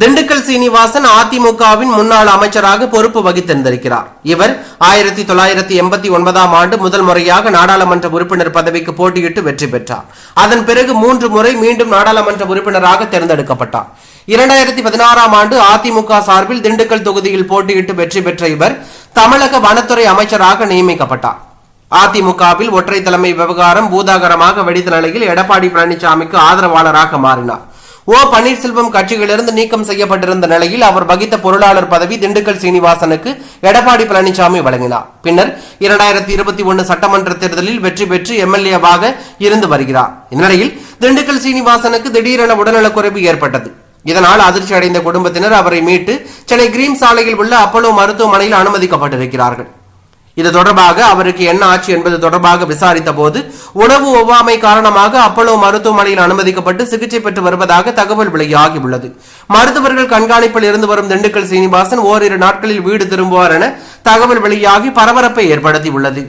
திண்டுக்கல் சீனிவாசன் அதிமுகவின் முன்னாள் அமைச்சராக பொறுப்பு வகித்திருந்திருக்கிறார். இவர் ஆயிரத்தி தொள்ளாயிரத்தி எண்பத்தி ஒன்பதாம் ஆண்டு முதல் முறையாக நாடாளுமன்ற உறுப்பினர் பதவிக்கு போட்டியிட்டு வெற்றி பெற்றார். அதன் பிறகு மூன்று முறை மீண்டும் நாடாளுமன்ற உறுப்பினராக தேர்ந்தெடுக்கப்பட்டார். இரண்டாயிரத்தி பதினாறாம் ஆண்டு அதிமுக சார்பில் திண்டுக்கல் தொகுதியில் போட்டியிட்டு வெற்றி பெற்ற இவர் தமிழக வனத்துறை அமைச்சராக நியமிக்கப்பட்டார். அதிமுகவில் ஒற்றை தலைமை விவகாரம் பூதாகரமாக வெடித்த நிலையில் எடப்பாடி பழனிசாமிக்கு ஆதரவாளராக மாறினார். ஓ பன்னீர்செல்வம் கட்சியிலிருந்து நீக்கம் செய்யப்பட்டிருந்த நிலையில் அவர் வகித்த பொருளாளர் பதவி திண்டுக்கல் சீனிவாசனுக்கு எடப்பாடி பழனிசாமி வழங்கினார். பின்னர் இரண்டாயிரத்தி இருபத்தி ஒன்று சட்டமன்ற தேர்தலில் வெற்றி பெற்று எம்எல்ஏவாக இருந்து வருகிறார். இந்நிலையில் திண்டுக்கல் சீனிவாசனுக்கு திடீரென உடல்நலக்குறைவு ஏற்பட்டது. இதனால் அதிர்ச்சி அடைந்த குடும்பத்தினர் அவரை மீட்டு சென்னை கிரீம் சாலையில் உள்ள அப்போலோ மருத்துவமனையில் அனுமதிக்கப்பட்டிருக்கிறார்கள். இது தொடர்பாக அவருக்கு என்ன ஆச்சு என்பது தொடர்பாக விசாரித்த போது உணவு ஒவ்வாமை காரணமாக அப்பலோ மருத்துவமனையில் அனுமதிக்கப்பட்டு சிகிச்சை பெற்று வருவதாக தகவல் வெளியாகியுள்ளது. மருத்துவர்கள் கண்காணிப்பில் இருந்து வரும் திண்டுக்கல் சீனிவாசன் ஓரிரு நாட்களில் வீடு திரும்புவார் என தகவல் வெளியாகி பரபரப்பை ஏற்படுத்தியுள்ளது.